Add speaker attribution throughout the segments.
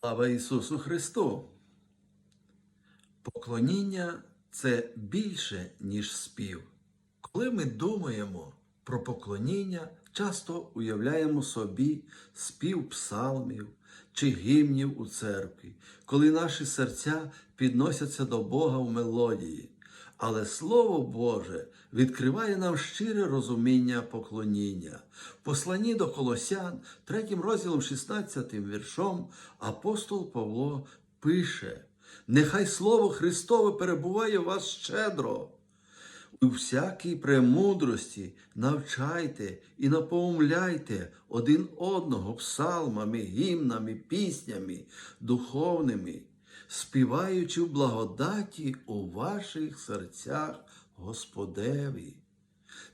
Speaker 1: Слава Ісусу Христу! Поклоніння це більше, ніж спів. Коли ми думаємо про поклоніння, часто уявляємо собі спів псалмів чи гімнів у церкві, коли наші серця підносяться до Бога в мелодії. Але Слово Боже відкриває нам щире розуміння поклоніння. В посланні до Колосян, 3 розділом 16 віршом, апостол Павло пише: Нехай Слово Христове перебуває у вас щедро. У всякій премудрості навчайте і напоумляйте один одного псалмами, гімнами, піснями, духовними, співаючи в благодаті у ваших серцях Господеві.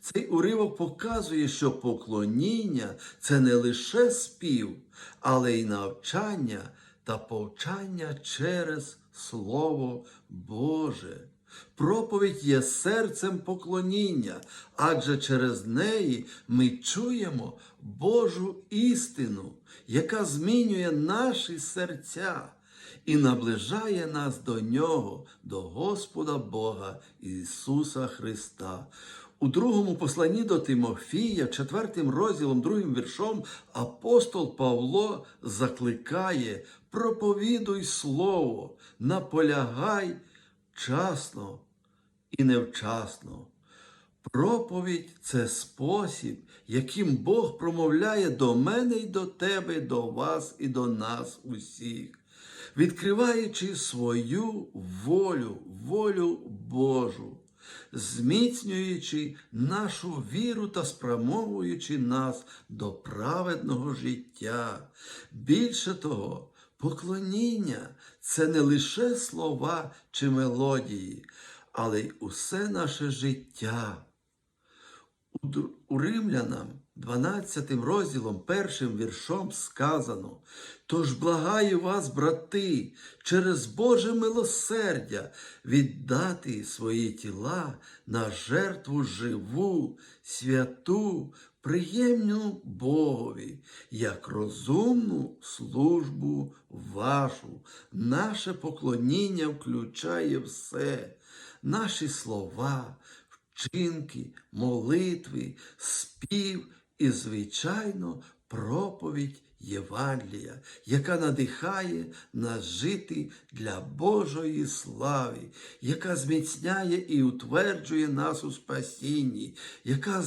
Speaker 1: Цей уривок показує, що поклоніння це не лише спів, але й навчання та повчання через Слово Боже. Проповідь є серцем поклоніння, адже через неї ми чуємо Божу істину, яка змінює наші серця і наближає нас до Нього, до Господа Бога Ісуса Христа. У другому посланні до Тимофія, четвертим розділом, другим віршом, апостол Павло закликає: проповідуй слово, наполягай вчасно і невчасно. Проповідь це спосіб, яким Бог промовляє до мене і до тебе, до вас і до нас усіх, відкриваючи свою волю, волю Божу, зміцнюючи нашу віру та спрямовуючи нас до праведного життя. Більше того, Поклоніння це не лише слова чи мелодії, але й усе наше життя. У, Римлянам 12 розділом, першим віршом сказано: Тож благаю вас, брати, через Боже милосердя віддати свої тіла на жертву живу, святу, приємну Богові, як розумну службу вашу. Наше поклоніння включає все, наші слова, вчинки, молитви, спів і, звичайно, проповідь Євангелія, яка надихає нас жити для Божої слави, яка зміцняє і утверджує нас у спасінні, яка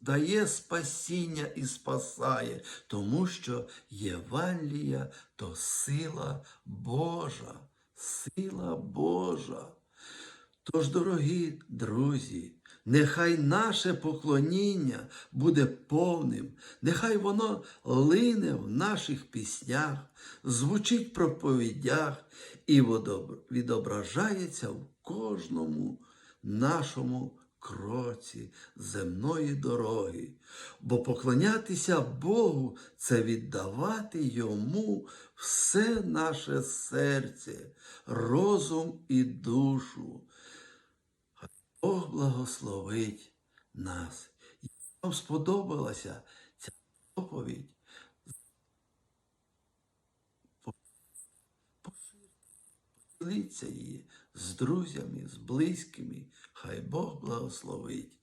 Speaker 1: дає спасіння і спасає, тому що Євангелія то сила Божа, сила Божа. Тож, дорогі друзі, нехай наше поклоніння буде повним, нехай воно лине в наших піснях, звучить в проповідях і відображається в кожному нашому кроці земної дороги. Бо поклонятися Богу це віддавати Йому все наше серце, розум і душу. Бог благословить нас. Якщо вам сподобалася ця доповідь, поділіться її з друзями, з близькими. Хай Бог благословить.